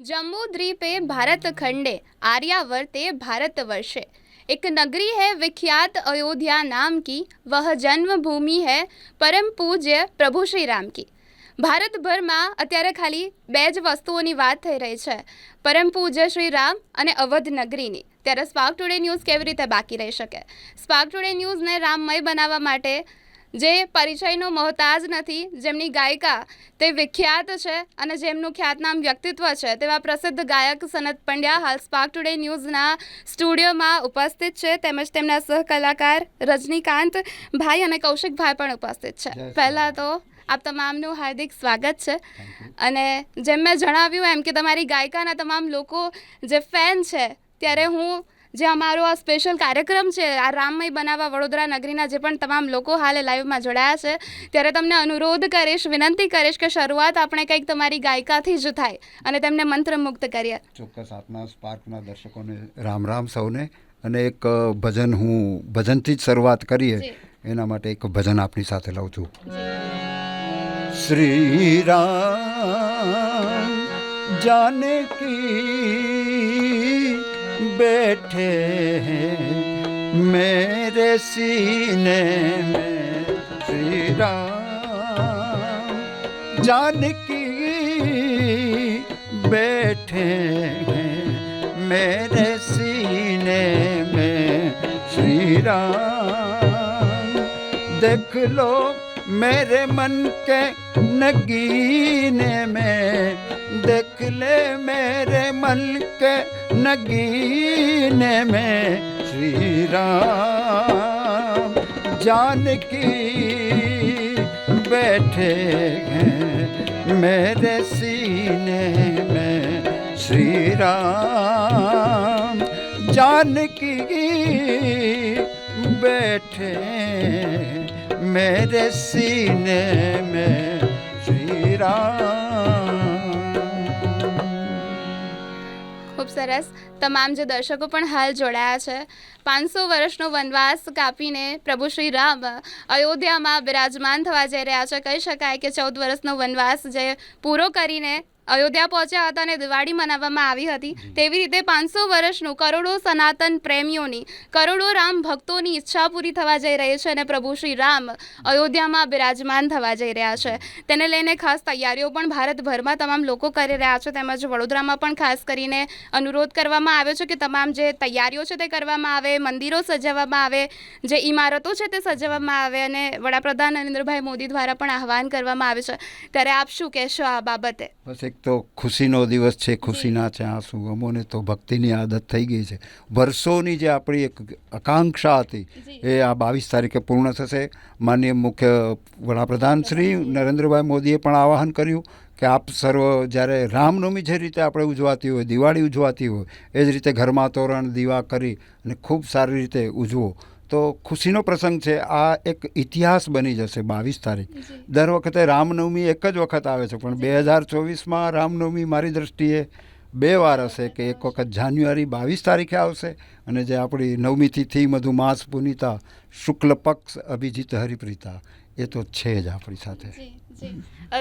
जम्मू द्वीपे भारत खंडे आर्यावर्ते भारतवर्षे एक नगरी है विख्यात अयोध्या नाम की वह जन्मभूमि है પરમ પૂજ્ય પ્રભુ શ્રી રામ કી ભારતભરમાં અત્યારે ખાલી બે જ વસ્તુઓની વાત થઈ રહી છે પરમ પૂજ્ય શ્રી રામ અને અવધ નગરીની ત્યારે સ્પાર્ક ટુડે ન્યૂઝ કેવી રીતે બાકી રહી શકે સ્પાર્ક ટુડે ન્યૂઝને રામમય બનાવવા માટે જે પરિચયનો મોહતાજ નથી જેમની ગાયિકા તે વિખ્યાત છે અને જેમનું ખ્યાતનામ વ્યક્તિત્વ છે તેવા પ્રસિદ્ધ ગાયક સનત પંડ્યા હાલ સ્પાર્ક ટુડે ન્યૂઝના સ્ટુડિયોમાં ઉપસ્થિત છે. તેમજ તેમના સહકલાકાર રજનીકાંત ભાઈ અને કૌશિકભાઈ પણ ઉપસ્થિત છે. પહેલાં તો આપ તમામનું હાર્દિક સ્વાગત છે. અને જેમ મેં જણાવ્યું એમ કે તમારી ગાયિકાના તમામ લોકો જે ફેન છે ત્યારે હું જે અમારો આ સ્પેશિયલ કાર્યક્રમ છે આ રામમય બનાવવા વડોદરા નગરીના જે પણ તમામ લોકો હાલે લાઈવમાં જોડાયા છે ત્યારે તમને અનુરોધ કરીશ વિનંતી કરીશ કે શરૂઆત આપણે કંઈક તમારી ગાયકાથી જ થાય અને તેમને મંત્રમુક્ત કરીએ. ચોક્કસ આત્મા સ્પાર્કના દર્શકોને રામ રામ સૌને અને એક ભજન હું ભજનથી જ શરૂઆત કરીએ એના માટે એક ભજન આપની સાથે લઉં છું. શ્રી રામ જાનકી बैठे हैं मेरे सीने में श्री राम जानकी बैठे हैं मेरे सीने में श्री राम देख लो मेरे मन के नगीने में देख ले मेरे मन के नगीने में श्री राम जानकी बैठे हैं मेरे सीने में श्री राम जानकी बैठे मेरे सीने में श्री राम ખૂબ સરસ. તમામ જે દર્શકો પણ હાલ જોડાયા છે. પાંચસો વર્ષનો વનવાસ કાપીને પ્રભુ શ્રી રામ અયોધ્યામાં બિરાજમાન થવા જઈ રહ્યા છે. કહી શકાય કે ચૌદ વર્ષનો વનવાસ જે પૂરો કરીને અયોધ્યા પહોંચ્યા હતા અને દિવાળી મનાવવામાં આવી હતી. તેવી રીતે પાંચસો વર્ષનું કરોડો સનાતન પ્રેમીઓની કરોડો રામ ભક્તોની ઈચ્છા પૂરી થવા જઈ રહી છે અને પ્રભુ શ્રી રામ અયોધ્યામાં બિરાજમાન થવા જઈ રહ્યા છે. તેને લઈને ખાસ તૈયારીઓ પણ ભારતભરમાં તમામ લોકો કરી રહ્યા છે. તેમજ વડોદરામાં પણ ખાસ કરીને અનુરોધ કરવામાં આવ્યો છે કે તમામ જે તૈયારીઓ છે તે કરવામાં આવે મંદિરો સજાવવામાં આવે જે ઇમારતો છે તે સજાવવામાં આવે અને વડાપ્રધાન નરેન્દ્રભાઈ મોદી દ્વારા પણ આહવાન કરવામાં આવે છે. ત્યારે આપ શું કહેશો આ બાબતે? બસ એક તો ખુશીનો દિવસ છે ખુશીના છે આંસુ અમોને તો ભક્તિની આદત થઈ ગઈ છે. વર્ષોની જે આપણી એક આકાંક્ષા હતી એ આ બાવીસ તારીખે પૂર્ણ થશે. માનનીય મુખ્ય વડાપ્રધાન શ્રી નરેન્દ્રભાઈ મોદીએ પણ આવાહન કર્યું કે આપ સર્વ જ્યારે રામનવમી જે રીતે આપણે ઉજવાતી હોય દિવાળી ઉજવાતી હોય એ જ રીતે ઘરમાં તોરણ દીવા કરી અને ખૂબ સારી રીતે ઉજવો. તો ખુશીનો પ્રસંગ છે. આ એક ઇતિહાસ બની જશે બાવીસ તારીખ. દર વખતે રામનવમી એક જ વખત આવે છે પણ બે હજાર ચોવીસમાં રામનવમી મારી દૃષ્ટિએ બે વાર હશે કે એક વખત જાન્યુઆરી બાવીસ તારીખે આવશે અને જે આપણી નવમી તિથિ મધુમાસ પુનિતા શુક્લ પક્ષ અભિજીત હરિપ્રિતા. એ તો છે જ આપણી સાથે.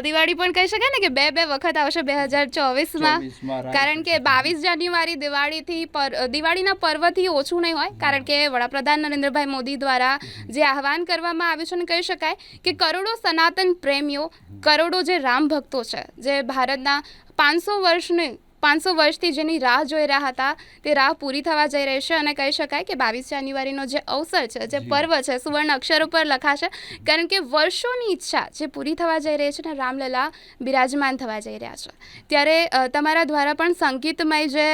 દિવાળી પણ કહી શકાય ને કે બે બે વખત આવશે બે હજાર ચોવીસમાં 24 માં, કારણ કે બાવીસ જાન્યુઆરી દિવાળીથી પર દિવાળીના પર્વથી ઓછું નહીં હોય. કારણ કે વડાપ્રધાન નરેન્દ્રભાઈ મોદી દ્વારા જે આહવાન કરવામાં આવ્યું છે અને કહી શકાય કે કરોડો સનાતન પ્રેમીઓ કરોડો જે રામ ભક્તો છે જે ભારતના પાંચસો વર્ષની પાંચસો વર્ષથી જેની રાહ જોઈ રહ્યા હતા તે રાહ પૂરી થવા જઈ રહી છે અને કહી શકાય કે બાવીસ જાન્યુઆરીનો જે અવસર છે જે પર્વ છે સુવર્ણ અક્ષરો ઉપર લખાશે કારણ કે વર્ષોની ઈચ્છા જે પૂરી થવા જઈ રહી છે ને રામલલા બિરાજમાન થવા જઈ રહ્યા છે. ત્યારે તમારા દ્વારા પણ સંગીતમય જે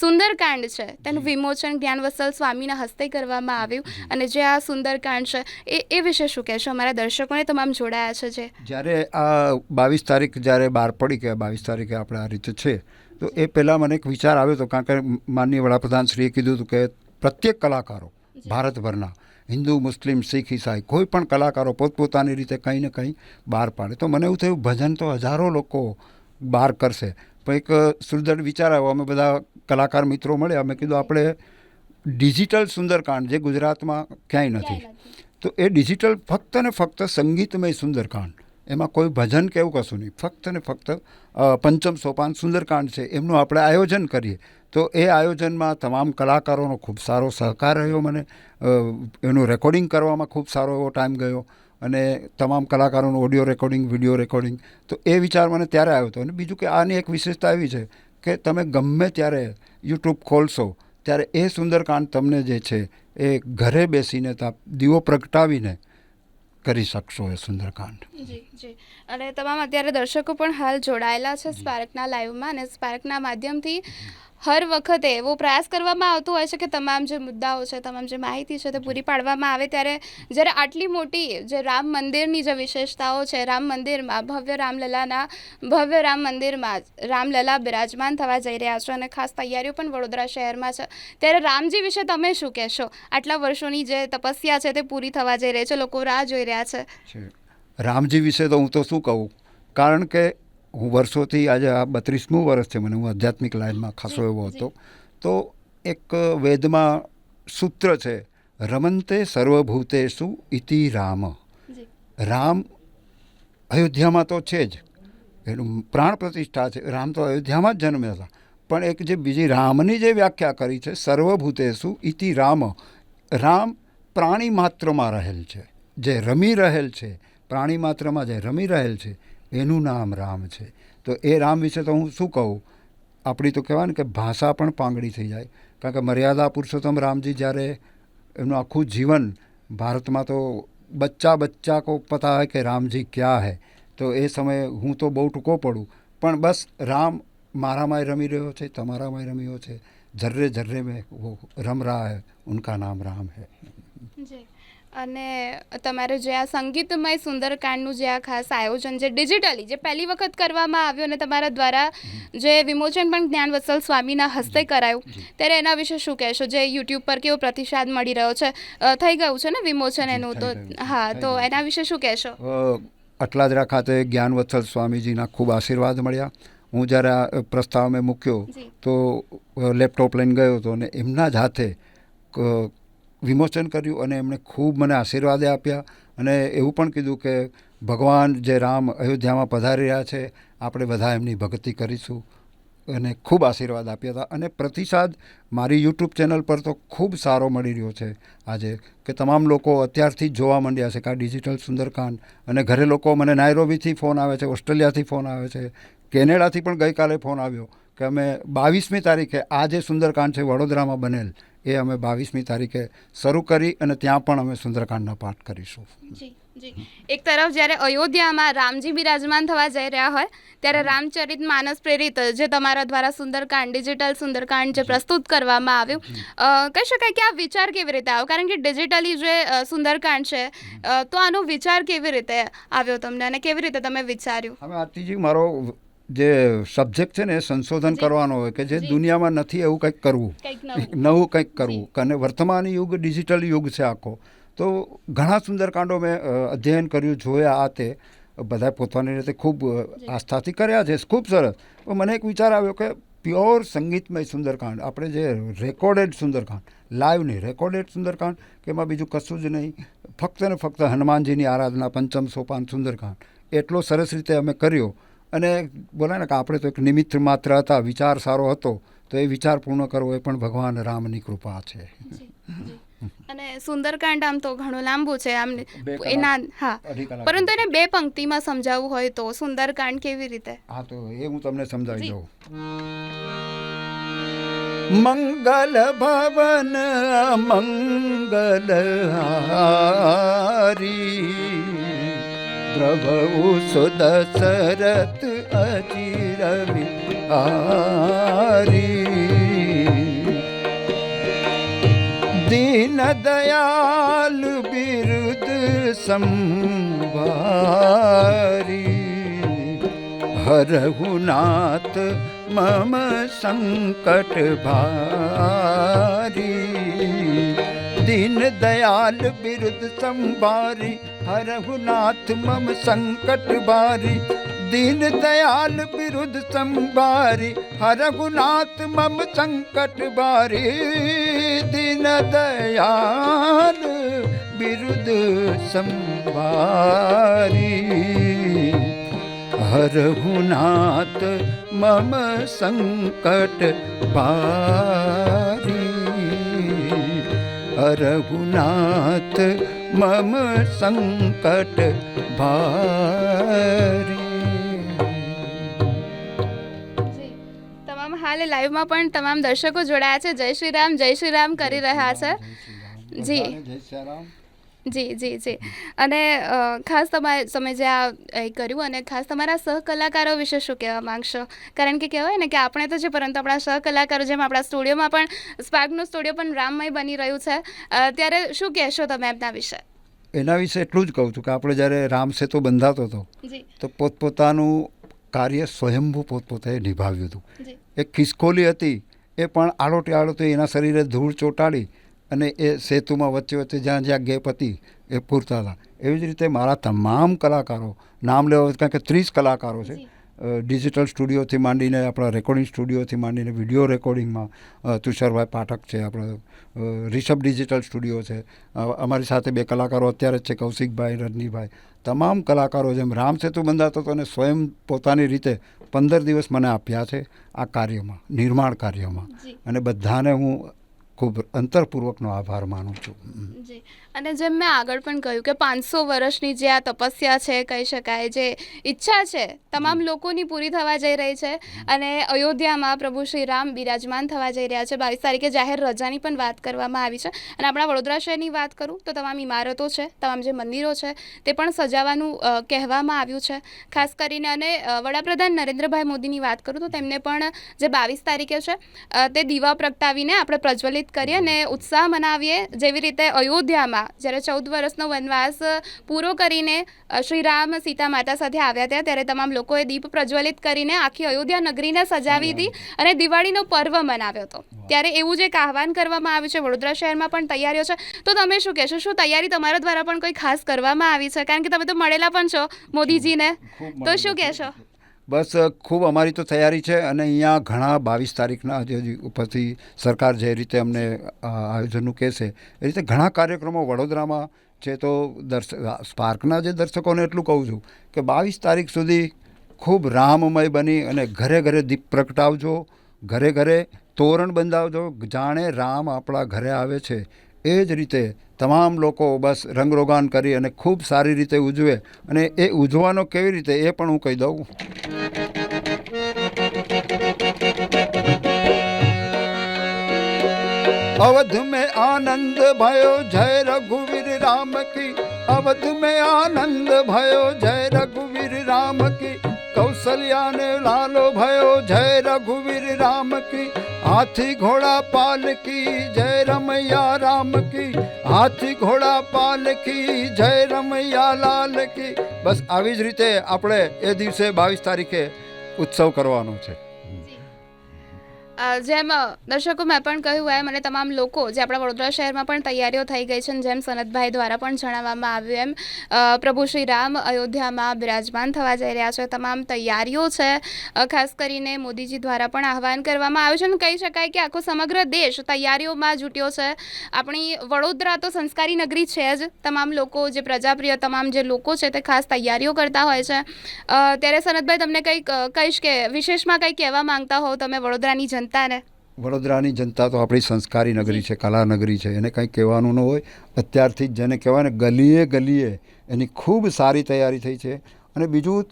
સુંદરકાંડ છે તેનું વિમોચન જ્ઞાનવત્સલ સ્વામીના હસ્તે કરવામાં આવ્યું અને જે આ સુંદરકાંડ છે એ એ વિશે શું કહેશો? અમારા દર્શકોને તમામ જોડાયા છે જે. જ્યારે આ બાવીસ તારીખ જ્યારે બહાર પડી કે બાવીસ તારીખે આપણે આ રીતે છે તો એ પહેલાં મને એક વિચાર આવ્યો હતો કારણ કે માનનીય વડાપ્રધાન શ્રીએ કીધું હતું કે પ્રત્યેક કલાકારો ભારતભરના હિન્દુ મુસ્લિમ શીખ ઈસાઈ કોઈ પણ કલાકારો પોતપોતાની રીતે કંઈ ને કંઈ બહાર પાડે. તો મને એવું થયું ભજન તો હજારો લોકો બહાર કરશે. પણ એક સુંદર વિચાર આવ્યો. અમે બધા કલાકાર મિત્રો મળ્યા. અમે કીધું આપણે ડિજિટલ સુંદરકાંડ જે ગુજરાતમાં ક્યાંય નથી. તો એ ડિજિટલ ફક્ત ને ફક્ત સંગીતમય સુંદરકાંડ. એમાં કોઈ ભજન કે એવું કશું નહીં. ફક્ત ને ફક્ત પંચમ સોપાન સુંદરકાંડ છે, એમનું આપણે આયોજન કરીએ. તો એ આયોજનમાં તમામ કલાકારોનો ખૂબ સારો સહકાર રહ્યો મને. એનું રેકોર્ડિંગ કરવામાં ખૂબ સારો એવો ટાઈમ ગયો અને તમામ કલાકારોનું ઓડિયો રેકોર્ડિંગ, વીડિયો રેકોર્ડિંગ. તો એ વિચાર મને ત્યારે આવ્યો હતો. અને બીજું કે આની એક વિશેષતા એવી છે કે તમે ગમે ત્યારે યુટ્યુબ ખોલશો, ત્યારે એ સુંદરકાંડ તમને જે છે એ ઘરે બેસીને દીવો પ્રગટાવીને કરી શકશો એ સુંદરકાંડ. જી જી. અને તમામ અત્યારે દર્શકો પણ હાલ જોડાયેલા છે સ્પાર્કના લાઈવમાં અને સ્પાર્કના માધ્યમથી હર વખતે એવો પ્રયાસ કરવામાં આવતો હોય છે કે તમામ જે મુદ્દાઓ છે, તમામ જે માહિતી છે તે પૂરી પાડવામાં આવે ત્યારે જ્યારે આટલી મોટી જે રામ મંદિરની જે વિશેષતાઓ છે, રામ મંદિરમાં, ભવ્ય રામલલાના, ભવ્ય રામ મંદિરમાં રામલલા બિરાજમાન થવા જઈ રહ્યા છે અને ખાસ તૈયારીઓ પણ વડોદરા શહેરમાં છે. ત્યારે રામજી વિશે તમે શું કહેશો? આટલા વર્ષોની જે તપસ્યા છે તે પૂરી થવા જઈ રહી છે, લોકો રાહ જોઈ રહ્યા છે. રામજી વિશે તો હું તો શું કહું? કારણ કે હું વર્ષોથી આજે આ બત્રીસમું વર્ષ છે મને હું આધ્યાત્મિક લાઈનમાં ખાસો એવો હતો. તો એક વેદમાં સૂત્ર છે રમંતે સર્વભૂતેશુ ઇતિ રામ. રામ અયોધ્યામાં તો છે જ. એનું પ્રાણ પ્રતિષ્ઠા છે. રામ તો અયોધ્યામાં જ જન્મ્યા હતા. પણ એક જે બીજી રામની જે વ્યાખ્યા કરી છે સર્વભૂતેશુ ઇતિ રામ રામ પ્રાણી માત્રમાં રહેલ છે. જે રમી રહેલ છે પ્રાણી માત્રમાં જે રમી રહેલ છે એનું નામ રામ છે. તો એ રામ વિશે તો હું શું કહું? આપણી તો કહેવાય ને કે ભાષા પણ પાંગડી થઈ જાય. કારણ કે મર્યાદા પુરુષોત્તમ રામજી જ્યારે એમનું આખું જીવન ભારતમાં તો બચ્ચા બચ્ચા કો પતા હે કે રામજી ક્યાં હે? તો એ સમયે હું તો બહુ ટૂંકો પડું. પણ બસ રામ મારામાંય રમી રહ્યો છે, તમારામાંય રમી રહ્યો છે. જર્રે જર્રે મેં રમ રહા હૈ, ઉનકા નામ રામ હૈ. અને તમારે જે આ સંગીતમય સુંદરકાંડનું જે આ ખાસ આયોજન જે ડિજિટલી જે પહેલી વખત કરવામાં આવ્યું અને તમારા દ્વારા જે વિમોચન પણ જ્ઞાનવત્સલ સ્વામીના હસ્તે કરાયું ત્યારે એના વિશે શું કહેશો? જે યુટ્યુબ પર કેવો પ્રતિસાદ મળી રહ્યો છે? થઈ ગયું છે ને વિમોચન એનું? તો હા તો એના વિશે શું કહેશો? અટલાદરા ખાતે જ્ઞાનવત્સલ સ્વામીજીના ખૂબ આશીર્વાદ મળ્યા. હું જ્યારે આ પ્રસ્તાવ મેં મૂક્યો તો લેપટોપ લઈને ગયો હતો અને એમના જ હાથે વિમોચન કર્યું અને એમણે ખૂબ મને આશીર્વાદ આપ્યા અને એવું પણ કીધું કે ભગવાન જે રામ અયોધ્યામાં પધારી રહ્યા છે, આપણે બધા એમની ભક્તિ કરીશું. અને ખૂબ આશીર્વાદ આપ્યા હતા અને પ્રતિસાદ મારી યુટ્યુબ ચેનલ પર તો ખૂબ સારો મળી રહ્યો છે આજે, કે તમામ લોકો અત્યારથી જ જોવા માંડ્યા છે કે આ ડિજિટલ સુંદરકાંડ અને ઘરે લોકો મને નાયરોબીથી ફોન આવે છે, ઓસ્ટ્રેલિયાથી ફોન આવે છે, કેનેડાથી પણ ગઈકાલે ફોન આવ્યો કે અમે બાવીસમી તારીખે આ જે સુંદરકાંડ છે વડોદરામાં બનેલ એ અમે બાવીસમી તારીખે શરૂ કરી અને ત્યાં પણ અમે સુંદરકાંડનો પાઠ કરીશું. જી જી. એક તરફ જ્યારે અયોધ્યામાં રામજી બિરાજમાન થવા જઈ રહ્યા હોય ત્યારે રામચરિત માનસ પ્રેરિત જે તમારા દ્વારા સુંદરકાંડ ડિજિટલ સુંદરકાંડ જે પ્રસ્તુત કરવામાં આવ્યું કહી શકાય કે આ વિચાર કેવી રીતે આવ્યો? કારણ કે ડિજિટલી જે સુંદરકાંડ છે તો આનો વિચાર કેવી રીતે આવ્યો તમને? અને કેવી રીતે તમે વિચાર્યું? હવે આરતીજી મારો જે સબ્જેક્ટ છે ને સંશોધન કરવાનો હોય કે જે દુનિયામાં નથી એવું કંઈક કરવું. નવું. કંઈક કરવું. અને વર્તમાન યુગ ડિજિટલ યુગ છે આખો. તો ઘણા સુંદરકાંડો મેં અધ્યયન કર્યું જોયા આ તે. બધા પોતાની રીતે ખૂબ આસ્થાથી કર્યા છે. ખૂબ સરસ. પણ મને એક વિચાર આવ્યો કે પ્યોર સંગીતમય સુંદરકાંડ આપણે જે રેકોર્ડેડ સુંદરકાંડ લાઈવ નહીં રેકોર્ડેડ સુંદરકાંડ કે એમાં બીજું કશું જ નહીં. ફક્ત ને ફક્ત હનુમાનજીની આરાધના પંચમ સોપાન સુંદરકાંડ એટલો સરસ રીતે અમે કર્યો. અને બોલે ને કે આપણે તો એક નિમિત્ત માત્ર હતા વિચાર સારો હતો તો એ વિચાર પૂર્ણ કરવો એ પણ ભગવાન રામની કૃપા છે. અને સુંદરકાંડ આમ તો ઘણું લાંબુ છે આમ. એના હા. પરંતુ એને બે પંક્તિમાં સમજાવવું હોય તો સુંદરકાંડ કેવી રીતે? હા તો એ હું તમને સમજાવી દઉં. મંગલ ભવન મંગલ હારી. प्रभु सदशरत् अचिरवि आरी। दीन दयाल विरुद्धि हरहुनाथ मम संकट भारी। दीन दयाल बिरुद संभारी हरहु नाथ मम संकट बारी दीन दयाल बिरुद संभारी हरहु नाथ मम संकट बारी दीन दयाल बिरुद संभारी हरहु नाथ मम संकट बारी મમ સંકટ ભારી જી તમામ હાલ લાઈવમાં પણ તમામ દર્શકો જોડાયા છે. જય શ્રી રામ જય શ્રી રામ કરી રહ્યા છે. જી. જય શ્રી રામ. જી જી જી. અને ખાસ તમારે તમે જે આ કર્યું અને ખાસ તમારા સહકલાકારો વિશે શું કહેવા માંગશો? કારણ કે કહેવાય ને કે આપણે તો છે પરંતુ આપણા સહકલાકારો જેમ આપણા સ્ટુડિયોમાં પણ સ્પાર્કનું સ્ટુડિયો પણ રામમય બની રહ્યું છે. ત્યારે શું કહેશો તમે એમના વિશે? એના વિશે એટલું જ કહું છું કે આપણે જ્યારે રામ સેતુ બંધાતો હતો. તો પોતપોતાનું કાર્ય સ્વયંભૂ પોતપોતે નિભાવ્યું હતું. એક ખિસકોલી હતી એ પણ આડોટી આડોટી એના શરીરે ધૂળ ચોંટાડી અને એ સેતુમાં વચ્ચે વચ્ચે જ્યાં જ્યાં ગેપ હતી એ પૂરતા હતા. એવી જ રીતે મારા તમામ કલાકારો નામ લેવા કારણ કે ત્રીસ કલાકારો છે. ડિજિટલ સ્ટુડિયોથી માંડીને આપણા રેકોર્ડિંગ સ્ટુડિયોથી માંડીને વીડિયો રેકોર્ડિંગમાં તુષારભાઈ પાઠક છે આપણો રિષભ ડિજિટલ સ્ટુડિયો છે. અમારી સાથે બે કલાકારો અત્યારે જ છે કૌશિકભાઈ રજનીભાઈ. તમામ કલાકારો જેમ રામ સેતુ બંધાતો હતો અને સ્વયં પોતાની રીતે પંદર દિવસ મને આપ્યા છે આ કાર્યમાં નિર્માણ કાર્યમાં. અને બધાને હું ખૂબ અંતરપૂર્વકનો આભાર માનું છું. જી. અને જેમ મેં આગળ પણ કહ્યું કે પાંચસો વર્ષની જે આ તપસ્યા છે કહી શકાય જે ઈચ્છા છે તમામ લોકોની પૂરી થવા જઈ રહી છે અને અયોધ્યામાં પ્રભુ શ્રી રામ બિરાજમાન થવા જઈ રહ્યા છે. બાવીસ તારીખે જાહેર રજાની પણ વાત કરવામાં આવી છે. અને આપણા વડોદરા શહેરની વાત કરું તો તમામ ઇમારતો છે તમામ જે મંદિરો છે તે પણ સજાવવાનું કહેવામાં આવ્યું છે. ખાસ કરીને અને વડાપ્રધાન નરેન્દ્રભાઈ મોદીની વાત કરું તો તેમને પણ જે બાવીસ તારીખે છે તે દીવા પ્રગટાવીને આપણે પ્રજ્વલિત કરીએ અને ઉત્સાહ મનાવીએ. જેવી રીતે અયોધ્યામાં જ્યારે ચૌદ વર્ષનો વનવાસ પૂરો કરીને શ્રી રામ સીતા માતા સાથે આવ્યા હતા ત્યારે તમામ લોકોએ દીપ પ્રજ્વલિત કરીને આખી અયોધ્યા નગરીને સજાવી હતી અને દિવાળીનો પર્વ મનાવ્યો હતો. ત્યારે એવું જે એક આહવાન કરવામાં આવ્યું છે. વડોદરા શહેરમાં પણ તૈયારીઓ છે. તો તમે શું કહેશો? શું તૈયારી તમારા દ્વારા પણ કોઈ ખાસ કરવામાં આવી છે? કારણ કે તમે તો મળેલા પણ છો મોદીજીને. તો શું કહેશો? બસ ખૂબ અમારી તો તૈયારી છે અને અહીંયા ઘણા બાવીસ તારીખના જે ઉપરથી સરકાર જે રીતે અમને આયોજનનું કહેશે, એ રીતે ઘણા કાર્યક્રમો વડોદરામાં છે. તો દર્શક સ્પાર્કના જે દર્શકોને એટલું કહું છું કે બાવીસ તારીખ સુધી ખૂબ રામમય બની અને ઘરે ઘરે દીપ પ્રગટાવજો, ઘરે ઘરે તોરણ બંધાવજો, જાણે રામ આપણા ઘરે આવે છે. એ જ રીતે તમામ લોકો બસ રંગરોગાન કરી અને ખૂબ સારી રીતે ઉજવે અને એ ઉજવાનો કેવી રીતે એ પણ હું કહી દઉં. અવધ મેં આનંદ ભયો જય રઘુવીર રામ કી. અવધ મેં આનંદ ભયો જય રઘુવીર રામ કી. કૌશલ્યાને લાલો ભયો જય રઘુવીર રામ કી. હાથી ઘોડા પાલકી જય રમૈયા રામ કી હાથી ઘોડા પાલકી જય રમૈયા લાલ કી બસ આવી જ રીતે આપણે એ દિવસે બાવીસ તારીખે ઉત્સવ કરવાનો છે જેમ દર્શકો, મેં પણ કહ્યું એમ અને તમામ લોકો જે આપણા વડોદરા શહેરમાં પણ તૈયારીઓ થઈ ગઈ છે જેમ સનતભાઈ દ્વારા પણ જણાવવામાં આવ્યું એમ પ્રભુ શ્રી રામ અયોધ્યામાં બિરાજમાન થવા જઈ રહ્યા છે. તમામ તૈયારીઓ છે ખાસ કરીને મોદીજી દ્વારા પણ આહવાન કરવામાં આવ્યું છે અને કહી શકાય કે આખો સમગ્ર દેશ તૈયારીઓમાં જૂટ્યો છે. આપણી વડોદરા તો સંસ્કારી નગરી છે જ. તમામ લોકો જે પ્રજાપ્રિય, તમામ જે લોકો છે તે ખાસ તૈયારીઓ કરતા હોય છે. ત્યારે સનતભાઈ, તમને કંઈક કહીશ કે વિશેષમાં કંઈ કહેવા માંગતા હો? તમે વડોદરાની જનતાને? વડોદરાની જનતા તો આપણી સંસ્કારી નગરી છે, કલા નગરી છે, એને કંઈ કહેવાનું ન હોય. અત્યારથી જ જેને કહેવાય ગલીએ ગલીએ એની ખૂબ સારી તૈયારી થઈ છે. અને બીજું,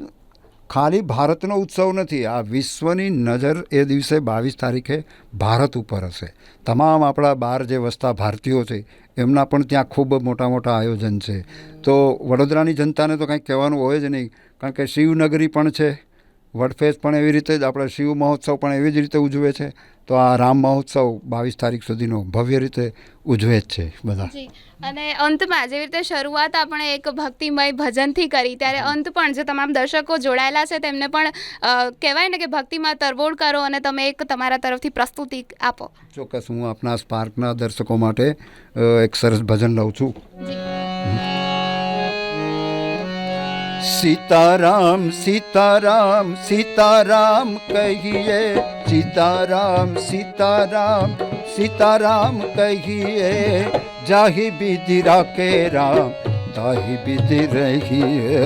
ખાલી ભારતનો ઉત્સવ નથી, આ વિશ્વની નજર એ દિવસે બાવીસ તારીખે ભારત ઉપર હશે. તમામ આપણા બહાર જે વસતા ભારતીયો છે, એમના પણ ત્યાં ખૂબ મોટા મોટા આયોજન છે. તો વડોદરાની જનતાને તો કંઈક કહેવાનું હોય જ નહીં, કારણ કે શિવનગરી પણ છે. વડફેસ્ટ પણ એવી રીતે જ આપણે શિવ મહોત્સવ પણ એવી જ રીતે ઉજવે છે. તો આ રામ મહોત્સવ બાવીસ તારીખ સુધીનો ભવ્ય રીતે ઉજવે જ છે બધા. અને અંતમાં જેવી રીતે શરૂઆત આપણે એક ભક્તિમય ભજનથી કરી ત્યારે અંત પણ જે તમામ દર્શકો જોડાયેલા છે તેમને પણ કહેવાય ને કે ભક્તિમાં તરબોળ કરો અને તમે એક તમારા તરફથી પ્રસ્તુતિ આપો. ચોક્કસ હું આપણા સ્પાર્કના દર્શકો માટે એક સરસ ભજન લઉં છું. सीताराम सीताराम सीताराम कहिए। सीताराम सीताराम सीताराम कहिए। जाहि विधि राके राम, ताहि विधि रहिए।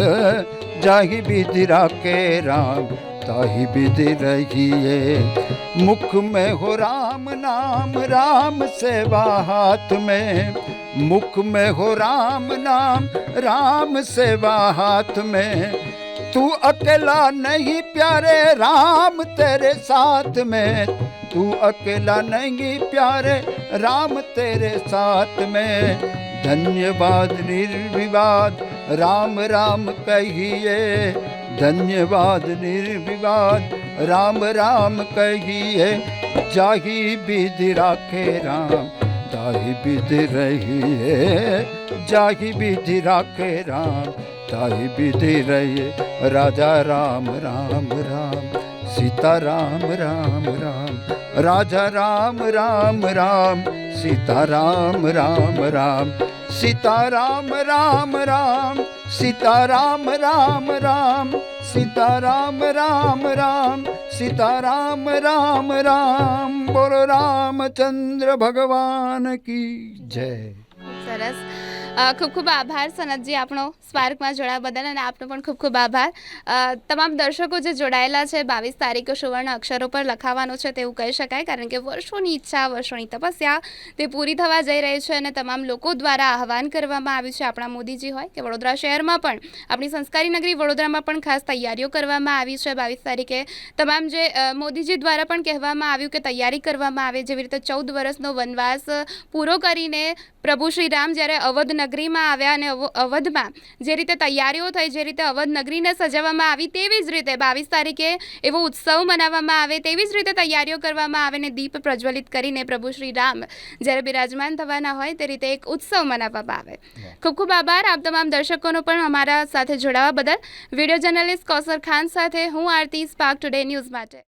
जाहि विधि राके राम, ताहि विधि रहिए। मुख में हो राम नाम, राम सेवा हाथ में। मुख में हो राम नाम, राम सेवा हाथ में। तू अकेला नहीं प्यारे, राम तेरे साथ में। तू अकेला नहीं प्यारे, राम तेरे साथ में। धन्यवाद निर्विवाद, राम राम कहिए। धन्यवाद निर्विवाद, राम राम कहिए। जाही विधि राखे राम। ताही विधि रहिए जाही विधि राखे राम ताही विधि रहिए राजा राम राम राम सीता राम राम राम राजा राम राम राम सीता राम राम राम सीता राम राम राम सीता राम राम राम સીતારામ રામ રામ સીતારામ રામ રામ બોલો રામચંદ્ર ભગવાન કી જય. સરસ. ખૂબ ખૂબ આભાર સનતજી આપણો સ્પાર્કમાં જોડાવા બદલ અને આપનો પણ ખૂબ ખૂબ આભાર. તમામ દર્શકો જે જોડાયેલા છે, બાવીસ તારીખે સુવર્ણ અક્ષરો પર લખાવાનું છે તેવું કહી શકાય, કારણ કે વર્ષોની ઈચ્છા, વર્ષોની તપસ્યા, તે પૂરી થવા જઈ રહી છે અને તમામ લોકો દ્વારા આહવાન કરવામાં આવ્યું છે આપણા મોદીજી હોય કે વડોદરા શહેરમાં પણ. આપણી સંસ્કારી નગરી વડોદરામાં પણ ખાસ તૈયારીઓ કરવામાં આવી છે. બાવીસ તારીખે તમામ જે મોદીજી દ્વારા પણ કહેવામાં આવ્યું કે તૈયારી કરવામાં આવે, જેવી રીતે ચૌદ વર્ષનો વનવાસ પૂરો કરીને પ્રભુ શ્રી રામ જ્યારે અવધ નગરીમાં આવ્યા અને અવધમાં જે રીતે તૈયારીઓ થઈ જે રીતે અવધ નગરીને સજાવવામાં આવી તેવી જ રીતે બાવીસ તારીખે એવો ઉત્સવ મનાવવામાં આવે તેવી જ રીતે તૈયારીઓ કરવામાં આવે ને દીપ પ્રજ્વલિત કરીને પ્રભુ શ્રી રામ જ્યારે બિરાજમાન થવાના હોય તે રીતે એક ઉત્સવ મનાવવામાં આવે. ખૂબ ખૂબ આભાર. આપ તમામ દર્શકોનો પણ અમારા સાથે જોડાવા બદલ. વીડિયો જર્નલિસ્ટ કૌસર ખાન સાથે હું આરતી સ્પાર્ક ટુડે ન્યૂઝ માટે.